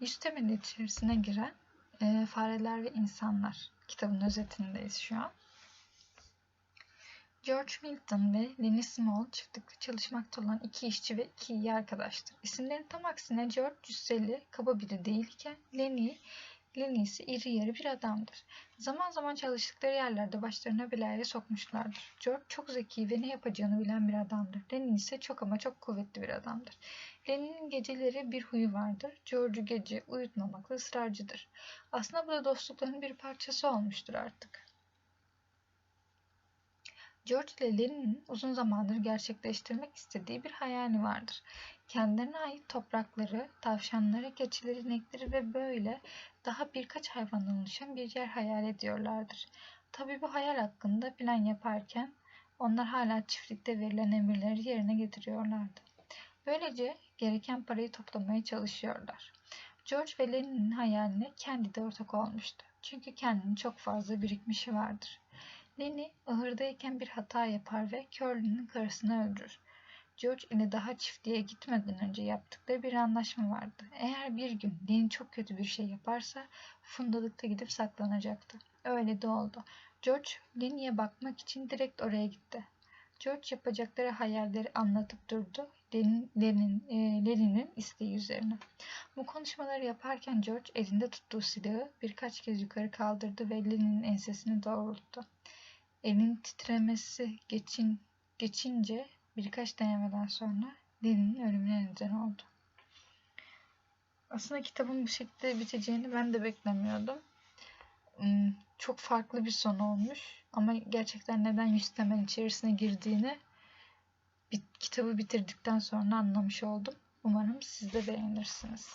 Yüz temeli içerisine giren e, Fareler ve İnsanlar kitabın özetindeyiz şu an. George Milton ve Lennie Small çiftlikte çalışmakta olan iki işçi ve iki iyi arkadaştır. İsimlerin tam aksine George cüsseli, kaba biri değilken Lennie, İse iri yarı bir adamdır. Zaman zaman çalıştıkları yerlerde başlarına belaya sokmuşlardır. George çok zeki ve ne yapacağını bilen bir adamdır. Lennie ise çok ama çok kuvvetli bir adamdır. Lennie'nin geceleri bir huyu vardır. George'u gece uyutmamakla ısrarcıdır. Aslında bu da dostluklarının bir parçası olmuştur artık. George ile Lenin'in uzun zamandır gerçekleştirmek istediği bir hayali vardır. Kendilerine ait toprakları, tavşanları, keçileri, inekleri ve böyle daha birkaç hayvandan oluşan bir yer hayal ediyorlardır. Tabii bu hayal hakkında plan yaparken onlar hala çiftlikte verilen emirleri yerine getiriyorlardı. Böylece gereken parayı toplamaya çalışıyorlar. George ve Lenin'in hayaline kendi de ortak olmuştu. Çünkü kendinin çok fazla birikmişi vardır. Lenny ahırdayken bir hata yapar ve Curly'nin karısını öldürür. George ile daha çiftliğe gitmeden önce yaptıkları bir anlaşma vardı. Eğer bir gün Lenny çok kötü bir şey yaparsa fundalıkta gidip saklanacaktı. Öyle de oldu. George Lenny'e bakmak için direkt oraya gitti. George yapacakları hayalleri anlatıp durdu. E, Lenny'nin isteği üzerine. Bu konuşmaları yaparken George elinde tuttuğu silahı birkaç kez yukarı kaldırdı ve Lenny'nin ensesini doğrulttu. Elin titremesi geçin, geçince birkaç denemeden sonra Lenny'nin ölümüne neden oldu. Aslında kitabın bu şekilde biteceğini ben de beklemiyordum. Hmm, Çok farklı bir son olmuş ama gerçekten neden yüz temel içerisine girdiğini kitabı bitirdikten sonra anlamış oldum. Umarım siz de beğenirsiniz.